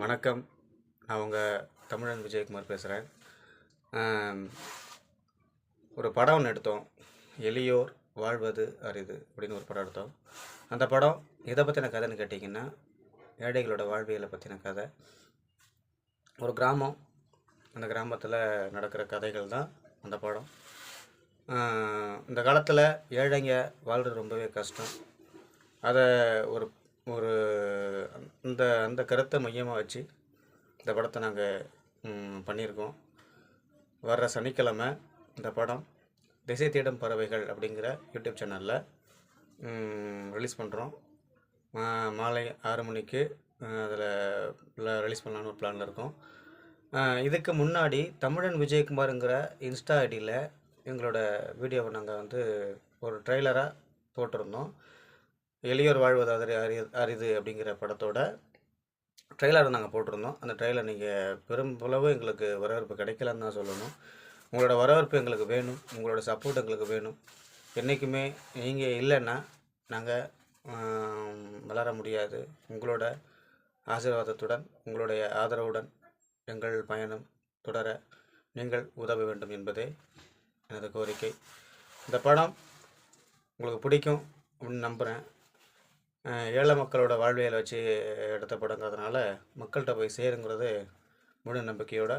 வணக்கம். நான் உங்கள் தமிழன் விஜயகுமார் பேசுகிறேன் ஒரு படம் ஒன்று எடுத்தோம். எளியோர் வாழ்வது அரிது அப்படின்னு ஒரு படம் எடுத்தோம். அந்த படம் எதை பற்றின கதைன்னு கேட்டிங்கன்னா ஏழைகளோட வாழ்வியலை பற்றின கதை. ஒரு கிராமம். அந்த கிராமத்தில் நடக்கிற கதைகள் தான் அந்த படம். இந்த காலத்தில் ஏழைங்க வாழ்கிறது ரொம்பவே கஷ்டம். அதை ஒரு ஒரு அந்த அந்த கருத்தை மையமாக வச்சு இந்த படத்தை நாங்கள் பண்ணியிருக்கோம். வர்ற சனிக்கிழமை இந்த படம் திசை தேடும் பறவைகள் அப்படிங்கிற யூடியூப் சேனலில் ரிலீஸ் பண்ணுறோம் மாலை ஆறு மணிக்கு அதில் ரிலீஸ் பண்ணலான்னு ஒரு பிளானில் இருக்கோம். இதுக்கு முன்னாடி தமிழன் விஜயகுமாருங்கிற இன்ஸ்டா ஐடியில் எங்களோட வீடியோவை நாங்கள் வந்து ஒரு ட்ரெய்லராக போட்டிருந்தோம். எளியோர் வாழ்வது அரி அரி அரிது அப்படிங்கிற படத்தோட ட்ரெய்லரை நாங்கள் போட்டிருந்தோம். அந்த ட்ரெய்லர் நீங்கள் பெரும்பளவு எங்களுக்கு வரவேற்பு கிடைக்கலன்னு தான் சொல்லணும். உங்களோட வரவேற்பு எங்களுக்கு வேணும். உங்களோட சப்போர்ட் எங்களுக்கு வேணும். என்றைக்குமே நீங்கள் இல்லைன்னா நாங்கள் வளர முடியாது. உங்களோட ஆசீர்வாதத்துடன் உங்களுடைய ஆதரவுடன் எங்கள் பயணம் தொடர நீங்கள் உதவ வேண்டும் என்பதே எனது கோரிக்கை. இந்த படம் உங்களுக்கு பிடிக்கும் அப்படின்னு நம்புகிறேன் ஏழை மக்களோட வாழ்வியலை வச்சு எடுத்த படங்கிறதுனால மக்கள்கிட்ட போய் சேருங்கிறது முழு நம்பிக்கையோடு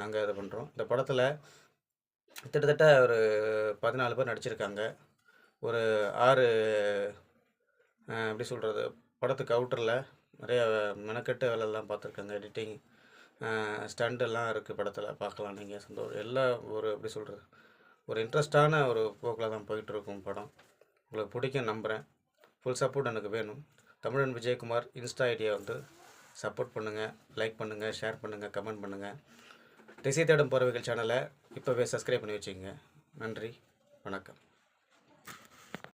நாங்கள் இது பண்ணுறோம் இந்த படத்தில் கிட்டத்தட்ட ஒரு பதினாலு பேர் நடிச்சிருக்காங்க. ஒரு ஆறு எப்படி சொல்கிறது படத்துக்கு அவுட்டரில் நிறைய மெனக்கெட்டு வேலைலாம் பார்த்துருக்காங்க. எடிட்டிங் ஸ்டண்டெல்லாம் இருக்குது படத்தில். பார்க்கலாம் நீங்கள் சந்தோஷம் எல்லாம் ஒரு எப்படி சொல்கிறது ஒரு இன்ட்ரெஸ்டான ஒரு போக்கில் தான் போயிட்டுருக்கும் படம். உங்களுக்கு பிடிக்கும் நம்புகிறேன் ஃபுல் சப்போர்ட் எனக்கு வேணும். தமிழன் விஜயகுமார் இன்ஸ்டா ஐடியா வந்து சப்போர்ட் பண்ணுங்கள் லைக் பண்ணுங்கள் ஷேர் பண்ணுங்கள் கமெண்ட் பண்ணுங்கள் திசை தேடும் பறவைகள் சேனலை இப்போவே சப்ஸ்கிரைப் பண்ணி வச்சுக்கோங்க. நன்றி வணக்கம்.